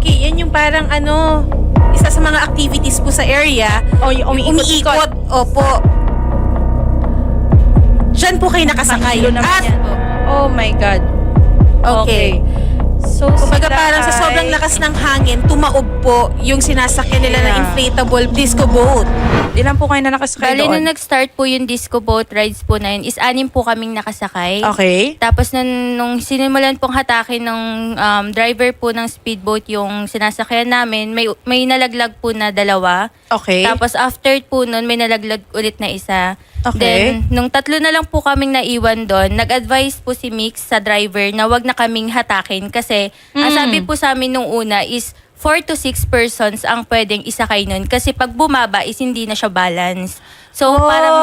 Okay, yan yung parang ano, isa sa mga activities po sa area. O, yung. Umiikot, opo. Diyan po kayo nakasakay. Pangilo naman Ah, yan. Oh my God. okay. So, Kumbaga parang sa sobrang lakas ng hangin, tumaob po yung sinasakyan nila na Yeah. inflatable disco boat. Ilan po kayo na nakasakay Bali, doon? nung nag-start po yung disco boat rides po na yun, is anim po kaming nakasakay. Okay. Tapos nung, nung sinimulan pong hatakin ng um, driver po ng speedboat yung sinasakyan namin, may, may nalaglag po na dalawa. Okay. Tapos after po nun, may nalaglag ulit na isa. Okay. Then, nung tatlo na lang po kaming naiwan doon, nag-advise po si Mix sa driver na wag na kaming hatakin kasi ang Mm. sabi po sa amin nung una is 4 to 6 persons ang pwedeng isakay nun kasi pag bumaba is hindi na siya balance. So oh, parang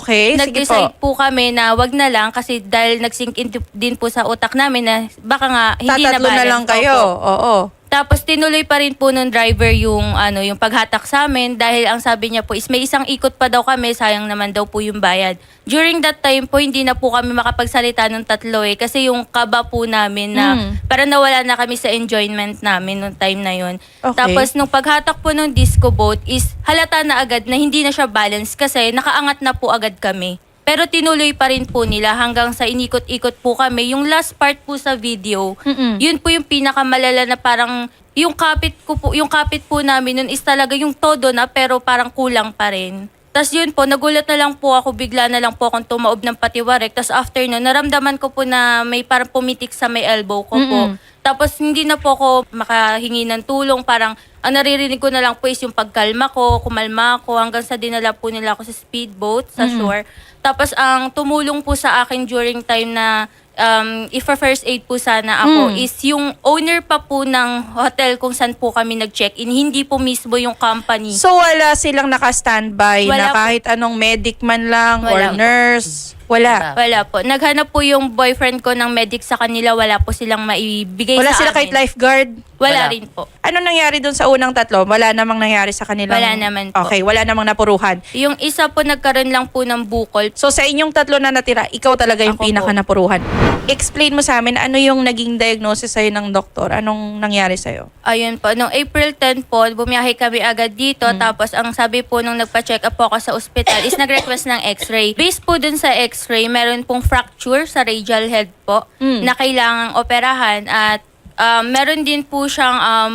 okay. Sige po. nag-decide po kami na wag na lang kasi dahil nag-sink in din po sa utak namin na baka nga hindi na Tatatlo na balance. lang kayo. Opo. Oo. Tapos tinuloy pa rin po ng driver yung ano yung paghatak sa amin dahil ang sabi niya po is may isang ikot pa daw kami sayang naman daw po yung bayad. During that time po hindi na po kami makapagsalita ng tatlo eh kasi yung kaba po namin na Mm. para nawala na kami sa enjoyment namin nung time na yun. Okay. Tapos nung paghatak po ng disco boat is halata na agad na hindi na siya balance kasi nakaangat na po agad kami. Pero tinuloy pa rin po nila hanggang sa inikot-ikot po kami. Yung last part po sa video, Mm-mm. yun po yung pinakamalala na parang yung kapit ko po, yung kapit po namin nun is talaga yung todo na pero parang kulang pa rin. Tapos yun po, nagulat na lang po ako, bigla na lang po akong tumaob ng patiwarek. Tapos after nun, naramdaman ko po na may parang pumitik sa may elbow ko po. Mm-mm. Tapos hindi na po ako makahingi ng tulong. Parang ang naririnig ko na lang po is yung pagkalma ko, kumalma ako hanggang sa dinala po nila ako sa speedboat, sa shore. Tapos ang tumulong po sa akin during time na um, if a first aid po sana ako Mm. is yung owner pa po ng hotel kung saan po kami nag-check-in. Hindi po mismo yung company. So wala silang naka-standby Wala na po. kahit anong medic man lang or Wala po. nurse. Wala. Wala po. Naghanap po yung boyfriend ko ng medic sa kanila. Wala po silang maibigay Wala sa sila amin. kahit lifeguard. Wala, Wala. rin po. Ano nangyari doon sa unang tatlo? Wala namang nangyari sa kanila. Wala naman po. Okay, wala namang napuruhan. Yung isa po nagkaroon lang po ng bukol. So sa inyong tatlo na natira, ikaw talaga yung Ako po. pinaka napuruhan. Explain mo sa amin ano yung naging diagnosis sa'yo ng doktor? Anong nangyari sa'yo? Ayun po, nung April 10 po, bumiyahe kami agad dito. Hmm. Tapos ang sabi po nung nagpa-check up po ako sa ospital is nag-request ng x-ray. Based po dun sa x-ray, meron pong fracture sa radial head po Hmm. na kailangang operahan at um, meron din po siyang um,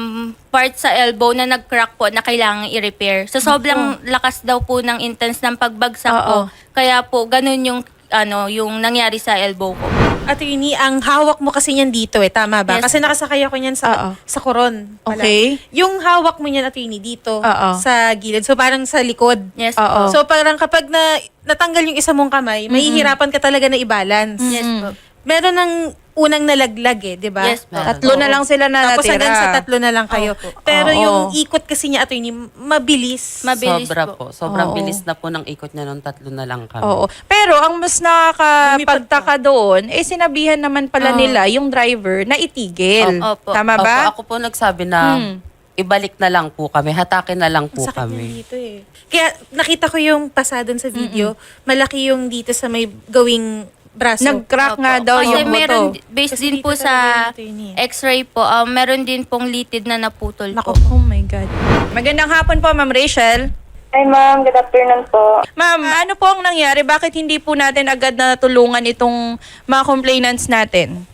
part sa elbow na nag-crack po na kailangang i-repair. So sobrang lakas daw po ng intense ng pagbagsak Oo. po. Kaya po ganun yung ano yung nangyari sa elbow ko. Attorney, ang hawak mo kasi niyan dito eh, tama ba? Yes. Kasi nakasakay ako niyan Oo. sa sa koron. pala. Okay. Yung hawak mo niyan, attorney, dito Oo. sa gilid. So parang sa likod. Yes Oo. So parang kapag na natanggal yung isa mong kamay, mahihirapan ka talaga na i-balance. Yes po. Meron ng unang nalaglag eh, di ba? Yes po. Tatlo na lang sila na Tapos natira. hanggang sa tatlo na lang kayo. Opo. Pero Oo. yung ikot kasi niya, attorney, mabilis. Mabilis Sobra po. po. Sobrang Oo. bilis na po ng ikot niya nung tatlo na lang kami. Oo. Pero ang mas nakakapagtaka doon, eh sinabihan naman pala Oo. nila yung driver na itigil. Opo. Tama ba? Opo, ako po nagsabi na Hmm. ibalik na lang po kami, hatakin na lang po sakit niya kami. dito eh. Kaya nakita ko yung pasadon sa video, malaki yung dito sa may gawing braso. Nag-crack Opo. nga daw Kasi yung meron, buto. based Kasi din dito po talaga sa x-ray po, um, meron din pong litid na naputol Nako. po. Oh my God. Magandang hapon po, Ma'am Rachel. Hi ma'am, good afternoon po. Ma'am, ano po ang nangyari? Bakit hindi po natin agad na tulungan itong mga complainants natin?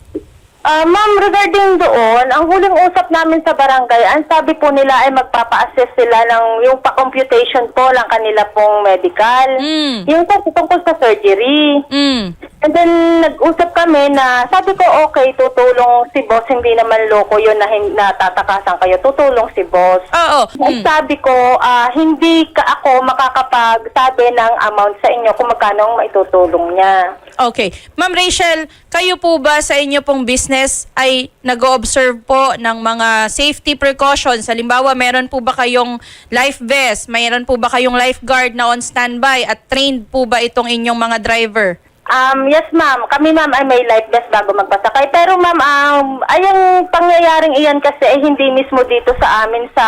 Ah, ma'am, regarding doon, ang huling usap namin sa barangay, ang sabi po nila ay magpapa-assess sila ng yung pa-computation po ng kanila pong medical. Mm. Yung po tungkol sa surgery. Mm. And then, nag-usap kami na, sabi ko, okay, tutulong si boss, hindi naman loko yun na natatakasan kayo, tutulong si boss. Oo. At Mm. sabi ko, ah, hindi ka ako makakapagsabi ng amount sa inyo kung magkano ang maitutulong niya. Okay. Ma'am Rachel, kayo po ba sa inyo pong business ay nag-observe po ng mga safety precautions? Halimbawa, meron po ba kayong life vest? Mayroon po ba kayong lifeguard na on standby? At trained po ba itong inyong mga driver? Um, yes, ma'am. Kami, ma'am, ay may life vest bago magpasakay. Pero, ma'am, um, ay ang pangyayaring iyan kasi ay hindi mismo dito sa amin sa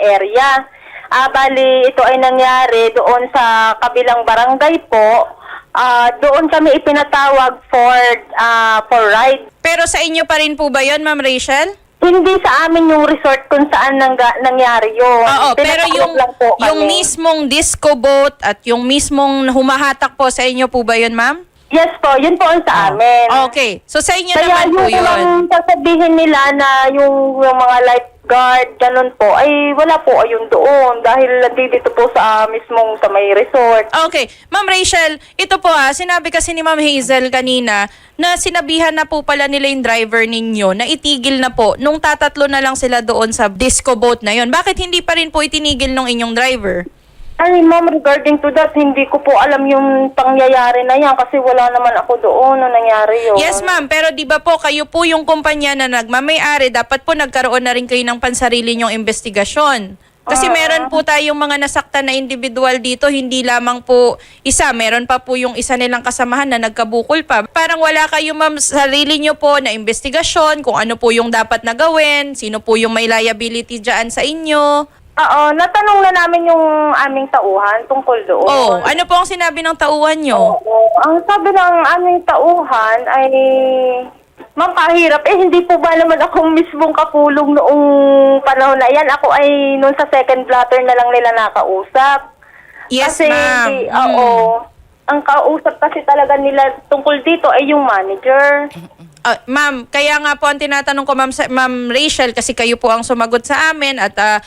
area. Ah, bali, ito ay nangyari doon sa kabilang barangay po. Ah, doon kami ipinatawag for ah, for ride. Pero sa inyo pa rin po ba yon Ma'am Rachel? Hindi sa amin yung resort kung saan nangga, nangyari yun. Oo, pero yung, yung mismong disco boat at yung mismong humahatak po sa inyo po ba yun, ma'am? Yes po, yun po ang sa amin. Okay. So sa inyo Kaya naman po yung yun. lang sasabihin nila na yung, yung mga lifeguard, ganun po, ay wala po ayun doon dahil nandito po sa mismong sa may resort. Okay. Ma'am Rachel, ito po ah, sinabi kasi ni Ma'am Hazel kanina na sinabihan na po pala nila yung driver ninyo na itigil na po nung tatatlo na lang sila doon sa disco boat na yon. Bakit hindi pa rin po itinigil nung inyong driver? Ay, ma'am, regarding to that, hindi ko po alam yung pangyayari na yan kasi wala naman ako doon nung nangyari yun. Yes, ma'am. Pero di ba po, kayo po yung kumpanya na nagmamayari, dapat po nagkaroon na rin kayo ng pansarili nyong investigasyon. Kasi Ah. meron po tayong mga nasaktan na individual dito, hindi lamang po isa, meron pa po yung isa nilang kasamahan na nagkabukol pa. Parang wala kayo ma'am sarili nyo po na investigasyon, kung ano po yung dapat na gawin, sino po yung may liability dyan sa inyo. Oo, natanong na namin yung aming tauhan tungkol doon. Oh, ano po ang sinabi ng tauhan nyo? Oo, ang sabi ng aming tauhan ay, ma'am, kahirap. Eh, hindi po ba naman ako mismong kapulong noong panahon na yan? Ako ay noon sa second blatter na lang nila nakausap. Yes, kasi, ma'am. hindi- Mm. Oo. Ang kausap kasi talaga nila tungkol dito ay yung manager. Ah, ma'am, kaya nga po ang tinatanong ko, ma'am, ma'am Rachel, kasi kayo po ang sumagot sa amin at ah,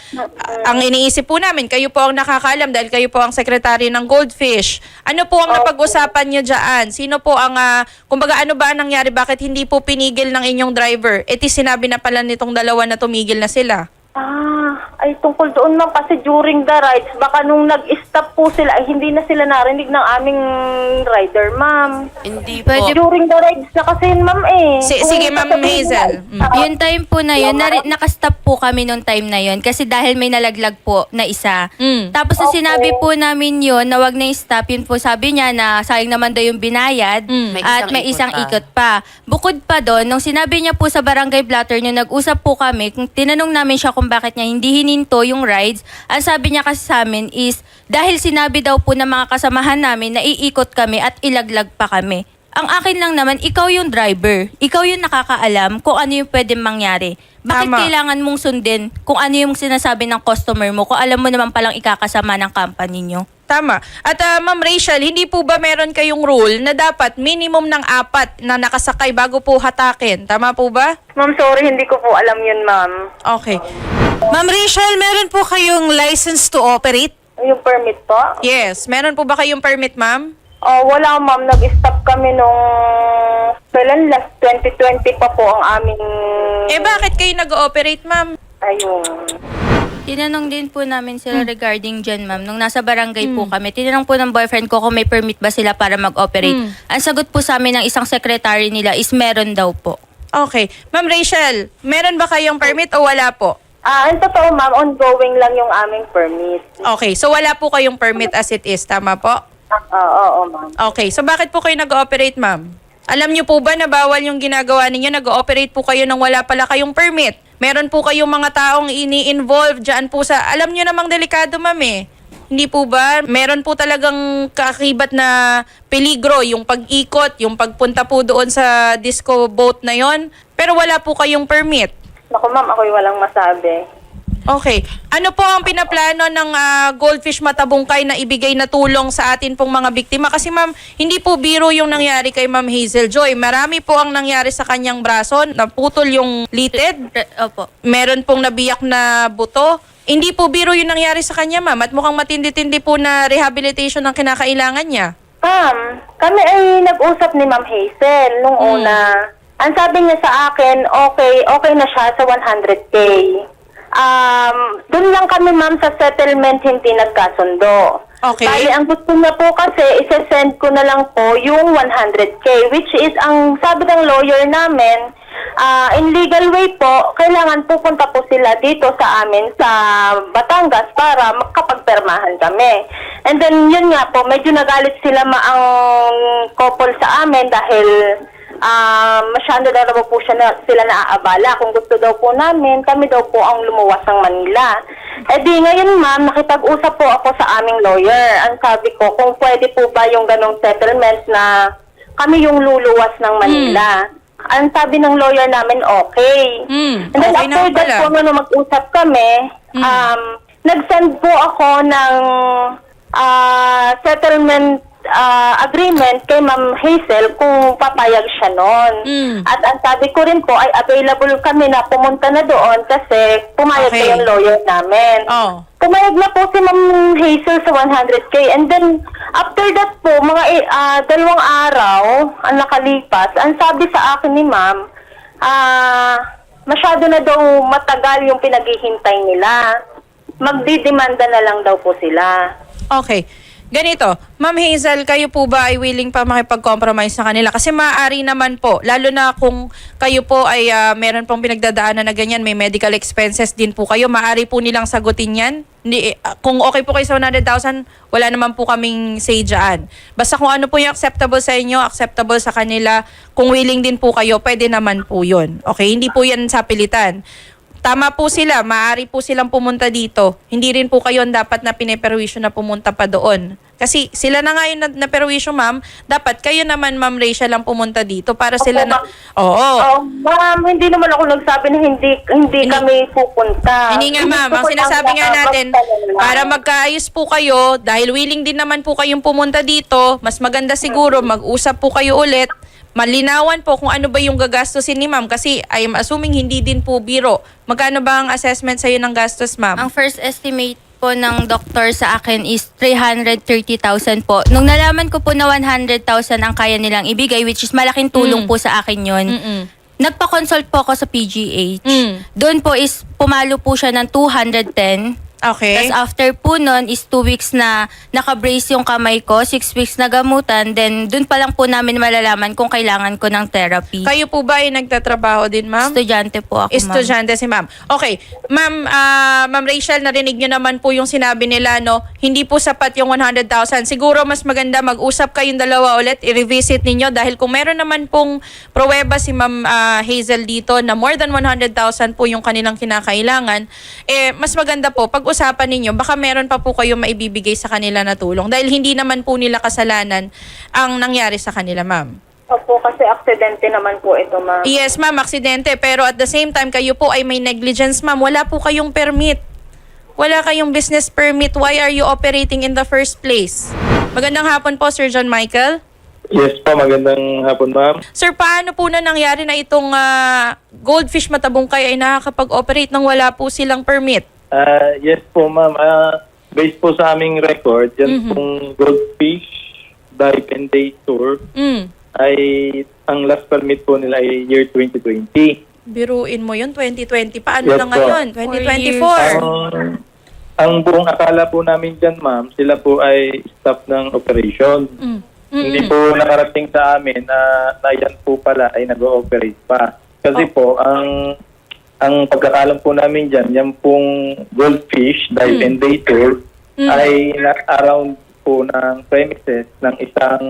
ang iniisip po namin, kayo po ang nakakaalam dahil kayo po ang sekretary ng Goldfish. Ano po ang napag-usapan nyo dyan? Sino po ang, ah, kumbaga ano ba ang nangyari? Bakit hindi po pinigil ng inyong driver? E di sinabi na pala nitong dalawa na tumigil na sila. Ah, ay tungkol doon ma'am kasi during the rides, baka nung nag-stop po sila, ay hindi na sila narinig ng aming rider, ma'am. Hindi po. Pwede During the rides na kasi ma'am eh. Si- Kung sige, Ma'am sasabihin Hazel. nila, Mm. ah, Yung time po na yun, nari- nakastop po kami nung time na yun kasi dahil may nalaglag po na isa. Mm. Tapos na sinabi po namin yun na wag na i-stop, yun po sabi niya na sayang naman daw yung binayad Mm. May at isang may ikot isang pa. ikot pa. Bukod pa doon, nung sinabi niya po sa barangay blatter niyo, nag-usap po kami, kung tinanong namin siya kung bakit niya hindi hininto yung rides, ang sabi niya kasi sa amin is dahil sinabi daw po ng mga kasamahan namin na iikot kami at ilaglag pa kami. Ang akin lang naman, ikaw yung driver. Ikaw yung nakakaalam kung ano yung pwedeng mangyari. Bakit Tama. kailangan mong sundin kung ano yung sinasabi ng customer mo kung alam mo naman palang ikakasama ng company nyo? Tama. At ah, Ma'am Rachel, hindi po ba meron kayong rule na dapat minimum ng apat na nakasakay bago po hatakin? Tama po ba? Ma'am, sorry, hindi ko po alam yun, ma'am. Okay. Ma'am Rachel, meron po kayong license to operate? Yung permit po? Yes. Meron po ba kayong permit, ma'am? Oh, wala, ma'am. Nag-stop kami nung kailan last 2020 pa po ang aming... Eh bakit kayo nag-ooperate, ma'am? Ayun. Tinanong din po namin sila regarding dyan, ma'am. Nung nasa barangay po kami, tinanong po ng boyfriend ko kung may permit ba sila para mag-operate. Mm. Ang sagot po sa amin ng isang secretary nila is meron daw po. Okay. Ma'am Rachel, meron ba kayong permit o wala po? Ah, ang totoo, ma'am, ongoing lang yung aming permit. Okay. So wala po kayong permit as it is. Tama po? Ah, oo, oo, ma'am. Okay. So bakit po kayo nag-ooperate, ma'am? Alam niyo po ba na bawal yung ginagawa ninyo? Nag-ooperate po kayo nang wala pala kayong permit. Meron po kayong mga taong ini-involve dyan po sa... Alam niyo namang delikado, ma'am eh. Hindi po ba? Meron po talagang kakibat na peligro yung pag-ikot, yung pagpunta po doon sa disco boat na yon. Pero wala po kayong permit. Naku, ma'am, ako'y walang masabi. Okay. Ano po ang pinaplano ng ah, Goldfish Matabungkay na ibigay na tulong sa atin pong mga biktima? Kasi ma'am, hindi po biro yung nangyari kay Ma'am Hazel Joy. Marami po ang nangyari sa kanyang braso. Naputol yung litid. Re- Opo. Meron pong nabiyak na buto. Hindi po biro yung nangyari sa kanya, ma'am. At mukhang matindi-tindi po na rehabilitation ang kinakailangan niya. Ma'am, kami ay nag-usap ni Ma'am Hazel nung Hmm. una. Ang sabi niya sa akin, okay, okay na siya sa 100K. Um, doon lang kami ma'am sa settlement hindi nagkasundo. Okay. Bali, ang gusto niya po kasi, isa-send ko na lang po yung 100K, which is, ang sabi ng lawyer namin, ah, in legal way po, kailangan pupunta po sila dito sa amin sa Batangas para makapagpermahan kami. And then, yun nga po, medyo nagalit sila ma ang couple sa amin dahil ah masyado daw na po siya na, sila naaabala. Kung gusto daw po namin, kami daw po ang lumuwas ng Manila. Eh di ngayon ma'am, nakipag-usap po ako sa aming lawyer. Ang sabi ko, kung pwede po ba yung ganong settlement na kami yung luluwas ng Manila. ang sabi ng lawyer namin, okay. Mm, And then okay after that po, nung mag-usap kami, um, nag-send po ako ng ah, settlement ah, agreement kay Ma'am Hazel kung papayag siya noon. Mm. At ang sabi ko rin po ay available kami na pumunta na doon kasi pumayag Okay. yung lawyer namin. Oh. Pumayag na po si Ma'am Hazel sa 100K. And then, after that po, mga ah, dalawang araw ang nakalipas, ang sabi sa akin ni Ma'am, ah, masyado na daw matagal yung pinaghihintay nila. Magdidemanda na lang daw po sila. Okay. Ganito, Ma'am Hazel, kayo po ba ay willing pa makipag-compromise sa kanila? Kasi maaari naman po, lalo na kung kayo po ay ah, meron pong pinagdadaanan na ganyan, may medical expenses din po kayo, maaari po nilang sagutin yan. Hindi, ah, kung okay po kayo sa 100,000, wala naman po kaming say dyan. Basta kung ano po yung acceptable sa inyo, acceptable sa kanila, kung willing din po kayo, pwede naman po yun. Okay, hindi po yan sa pilitan. Tama po sila, maaari po silang pumunta dito. Hindi rin po kayo ang dapat na pineperwisyo na pumunta pa doon. Kasi sila na nga yung na, naperwisyo, ma'am. Dapat kayo naman, ma'am Rachel, lang pumunta dito para sila na... Oo. Oh, ma'am, hindi naman ako nagsabi na hindi hindi, kami pupunta. Hindi nga ma'am, ang sinasabi nga na natin, na para magkaayos po kayo, dahil willing din naman po kayong pumunta dito, mas maganda siguro mag-usap po kayo ulit, malinawan po kung ano ba yung gagastusin ni ma'am kasi I am assuming hindi din po biro. Magkano ba ang assessment sa'yo ng gastos, ma'am? Ang first estimate po ng doktor sa akin is 330,000 po. Nung nalaman ko po na 100,000 ang kaya nilang ibigay, which is malaking tulong Mm. po sa akin yun, Mm-mm. nagpa-consult po ako sa PGH. Mm. Doon po is pumalo po siya ng 210. Okay. Tapos after po nun is two weeks na naka-brace yung kamay ko, six weeks na gamutan, then dun pa lang po namin malalaman kung kailangan ko ng therapy. Kayo po ba ay nagtatrabaho din, ma'am? Estudyante po ako, ma'am. Estudyante si ma'am. Okay. Ma'am, ah, ma'am Rachel, narinig nyo naman po yung sinabi nila, no? Hindi po sapat yung 100,000. Siguro mas maganda mag-usap kayong dalawa ulit, i-revisit ninyo dahil kung meron naman pong pruweba si ma'am ah, Hazel dito na more than 100,000 po yung kanilang kinakailangan, eh, mas maganda po, pag-usapan ninyo, baka meron pa po kayong maibibigay sa kanila na tulong dahil hindi naman po nila kasalanan ang nangyari sa kanila, ma'am. Opo, kasi aksidente naman po ito, ma'am. Yes, ma'am, aksidente. Pero at the same time, kayo po ay may negligence, ma'am. Wala po kayong permit. Wala kayong business permit. Why are you operating in the first place? Magandang hapon po, Sir John Michael. Yes po, magandang hapon ma'am. Sir, paano po na nangyari na itong ah, goldfish matabungkay ay nakakapag-operate nang wala po silang permit? Ah, yes po ma'am, Ah, based po sa aming record, yan pong Goldfish Dive and Day Tour Mm. ay ang last permit po nila ay year 2020. Biruin mo yun, 2020. Paano Yes na ngayon? Four 2024? Ang, ang buong akala po namin dyan ma'am, sila po ay staff ng operation. Mm. Hindi po nakarating sa amin na, na yan po pala ay nag-ooperate pa. Kasi po, ang ang pagkakalam po namin dyan, yan pong goldfish dive and day tour ay na, around po ng premises ng isang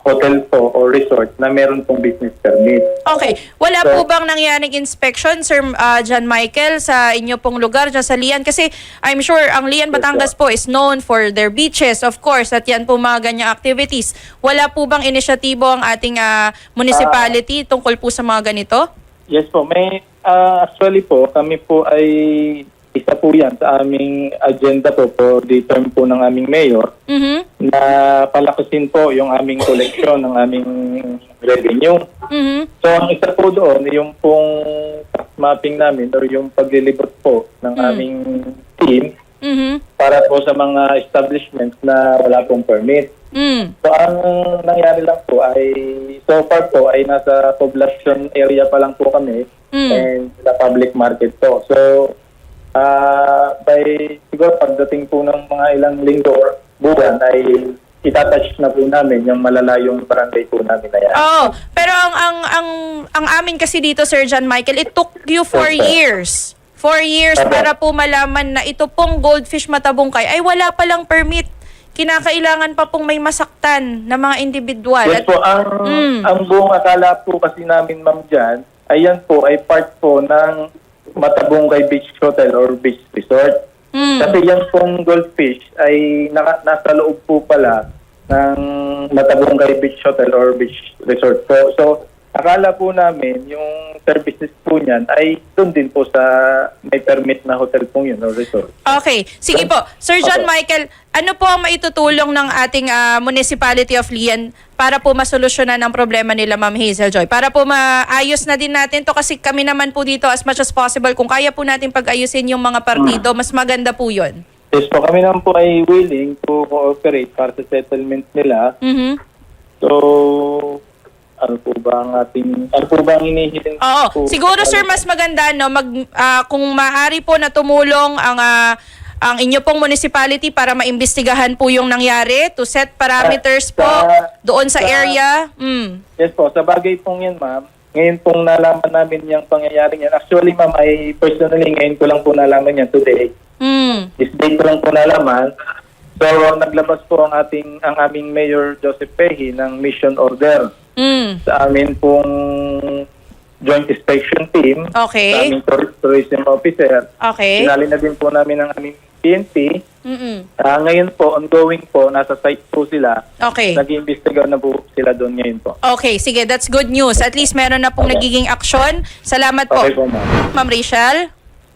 hotel po o resort na meron pong business permit. Okay. Wala So- po bang nangyaring inspection, Sir uh, John Michael, sa inyo pong lugar dyan sa Lian? Kasi I'm sure ang Lian Batangas po is known for their beaches, of course, at yan po mga ganyang activities. Wala po bang inisyatibo ang ating ah, municipality tungkol po sa mga ganito? Yes po, may ah, actually po kami po ay isa po yan sa aming agenda po for the term po ng aming mayor Mhm. na palakasin po yung aming koleksyon ng aming revenue. Mhm. So ang isa po doon, yung pong mapping namin or yung paglilibot po ng aming team Mhm. para po sa mga establishments na wala pong permit. Mm. So ang nangyari lang po ay so far po ay nasa population area pa lang po kami Mm. and sa public market po. So ah by siguro pagdating po ng mga ilang linggo or buwan ay itatouch na po namin yung malalayong barangay po namin na yan. Oo. Pero ang, ang, ang, ang amin kasi dito, Sir John Michael, it took you four Yes, years. Four years para po malaman na ito pong goldfish matabungkay ay wala palang permit. Kinakailangan pa pong may masaktan na mga individual. Yes At- po, ang, Mm. ang buong akala po kasi namin ma'am dyan, ayan po ay part po ng Matabungkay Beach Hotel or Beach Resort. Mm. Kasi yan pong goldfish ay naka, nasa loob po pala ng Matabungkay Beach Hotel or Beach Resort po. So, akala po namin yung services po niyan ay doon din po sa may permit na hotel po yun o resort. Okay. Sige po. Sir John Opo. Michael, ano po ang maitutulong ng ating ah, Municipality of Lian para po masolusyonan ang problema nila, Ma'am Hazel Joy? Para po maayos na din natin to kasi kami naman po dito as much as possible, kung kaya po natin pag-ayusin yung mga partido, mas maganda po yun. Yes po, kami naman po ay willing to cooperate para sa settlement nila. Mhm. So, ano po ba ang ating, ano po ba ang hinihiling Oo. po? Siguro sir mas maganda no mag ah, kung maaari po na tumulong ang ah, ang inyo pong municipality para maimbestigahan po yung nangyari to set parameters po Sa- doon sa sa- area. Mm. Yes po, sa bagay pong yan, ma'am. Ngayon pong nalaman namin yung pangyayari yan. Actually, ma'am, ay personally, ngayon ko lang po nalaman yan today. Mm. This day ko lang po nalaman. So, naglabas po ang ating ang aming Mayor Joseph Pehi ng mission order Mm. sa amin pong joint inspection team. Okay. Sa aming tour- tourism officer. Okay. Sinali na din po namin ang aming PNP. Mm. Ah, ngayon po, ongoing po, nasa site po sila. Okay. Nag-iimbestiga na po sila doon ngayon po. Okay, sige, that's good news. At least meron na pong nagiging aksyon. Salamat po. Okay po, ma'am. Ma'am Rachel?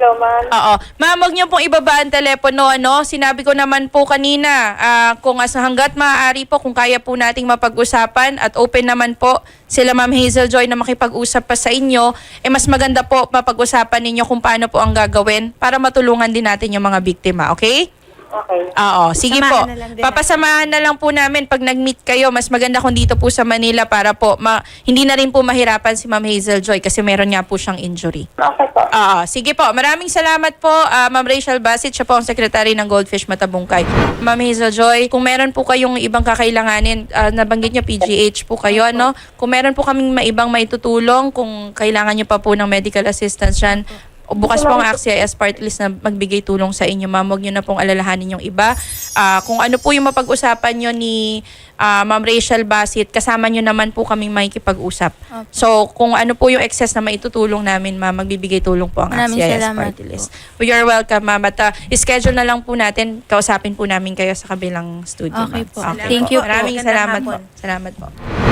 Hello, ma'am. Oo. Ma'am, huwag niyo pong ibaba ang telepono, ano? Sinabi ko naman po kanina, ah, kung as hanggat maaari po, kung kaya po nating mapag-usapan at open naman po sila Ma'am Hazel Joy na makipag-usap pa sa inyo, eh mas maganda po mapag-usapan ninyo kung paano po ang gagawin para matulungan din natin yung mga biktima, okay? Okay. Oo, sige po. Samahan na lang din Papasamahan na lang po namin pag nag-meet kayo. Mas maganda kung dito po sa Manila para po ma- hindi na rin po mahirapan si Ma'am Hazel Joy kasi meron nga po siyang injury. Okay po. Oo, sige po. Maraming salamat po, ah, Ma'am Rachel Basit. Siya po ang secretary ng Goldfish Matabungkay. Ma'am Hazel Joy, kung meron po kayong ibang kakailanganin, ah, nabanggit niyo PGH po kayo, ano? Kung meron po kaming maibang maitutulong, kung kailangan niyo pa po ng medical assistance dyan, bukas po ang AXIS part list na magbigay tulong sa inyo, ma'am. Huwag niyo na pong alalahanin yung iba. Ah, kung ano po yung mapag-usapan niyo ni ah, Ma'am Rachel Basit, kasama niyo naman po kaming makikipag-usap. So, kung ano po yung excess na maitutulong namin, ma'am, magbibigay tulong po ang Maraming salamat party list. We are welcome, ma'am. At ah, schedule na lang po natin, kausapin po namin kayo sa kabilang studio, Okay ma'am. po. Thank you po. Maraming Magandang salamat po. Salamat po.